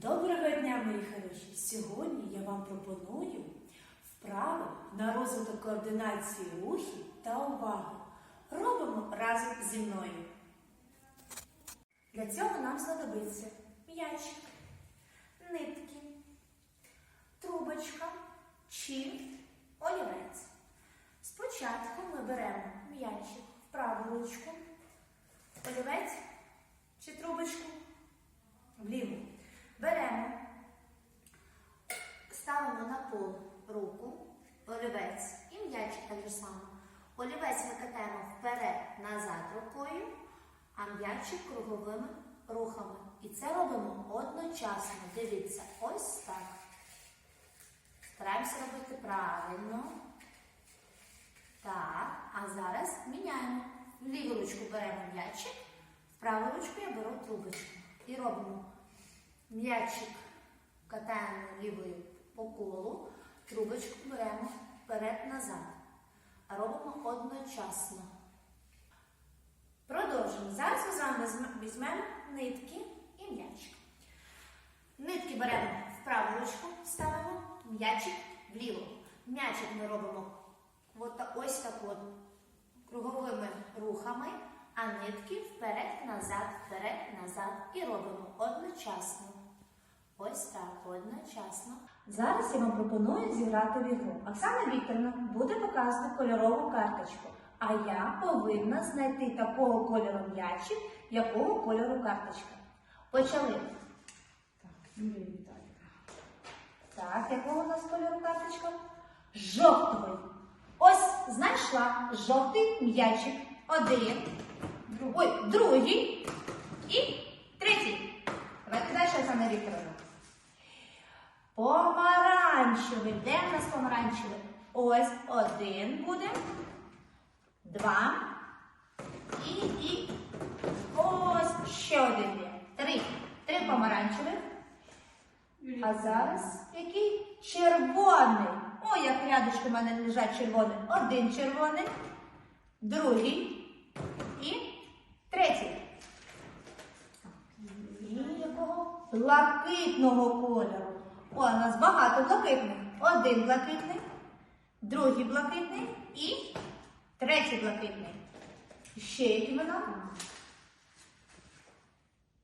Доброго дня, мої хороші! Сьогодні я вам пропоную вправи на розвиток координації рухів та уваги. Робимо разом зі мною. Для цього нам знадобиться м'ячик, нитки, трубочка чи олівець. Спочатку ми беремо м'ячик в праву ручку, олівець чи трубочку в ліву. Беремо, ставимо на пол руку, олівець і м'ячик так само. Олівець ми катаємо вперед-назад рукою, а м'ячик круговими рухами. І це робимо одночасно. Дивіться, ось так. Стараємося робити правильно. Так, а зараз міняємо. Ліву ручку беремо м'ячик, в праву ручку я беру трубочку. І робимо м'ячик катаємо лівою по колу, трубочку беремо вперед-назад. Робимо одночасно. Продовжуємо. Зараз ми з вами візьмемо нитки і м'ячик. Нитки беремо в праву ручку, ставимо, м'ячик вліво. М'ячик ми робимо ось так от круговими рухами, а нитки вперед-назад, вперед-назад і робимо одночасно. Ось так, одночасно. Зараз я вам пропоную зіграти в ігру. Оксана Вікторівна буде показувати кольорову карточку, а я повинна знайти такого кольору м'ячик, якого кольору карточка. Почали. Так, Так, якого у нас кольору карточка? Жовтий. Ось знайшла жовтий м'ячик. Один. Ой, другий і третій. Давайте далі, Оксана Вікторовна. Помаранчевий. Де в нас помаранчевий? Ось один буде. Два. І, і ось ще один є. Три. Три помаранчевих. А зараз який? Червоний. О, як рядочки в мене лежать червоні. Один червоний, другий і третій. І якого? Блакитного кольору. О, у нас багато блакитних. Один блакитний, другий блакитний і третій блакитний. Ще які вона?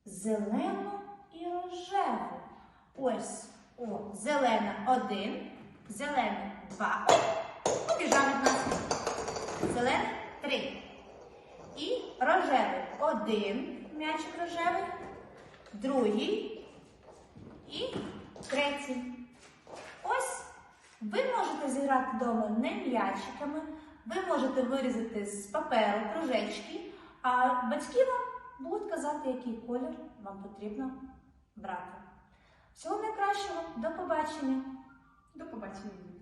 Зелену і рожеву. Ось, о, зелена один, зелена два. Побіжав від нас. Зелений три. І рожевий один м'ячик рожевий, другий і третій. Ось ви можете зіграти вдома не м'ячиками, ви можете вирізати з паперу кружечки, а батьки вам будуть казати, який колір вам потрібно брати. Всього найкращого, до побачення! До побачення.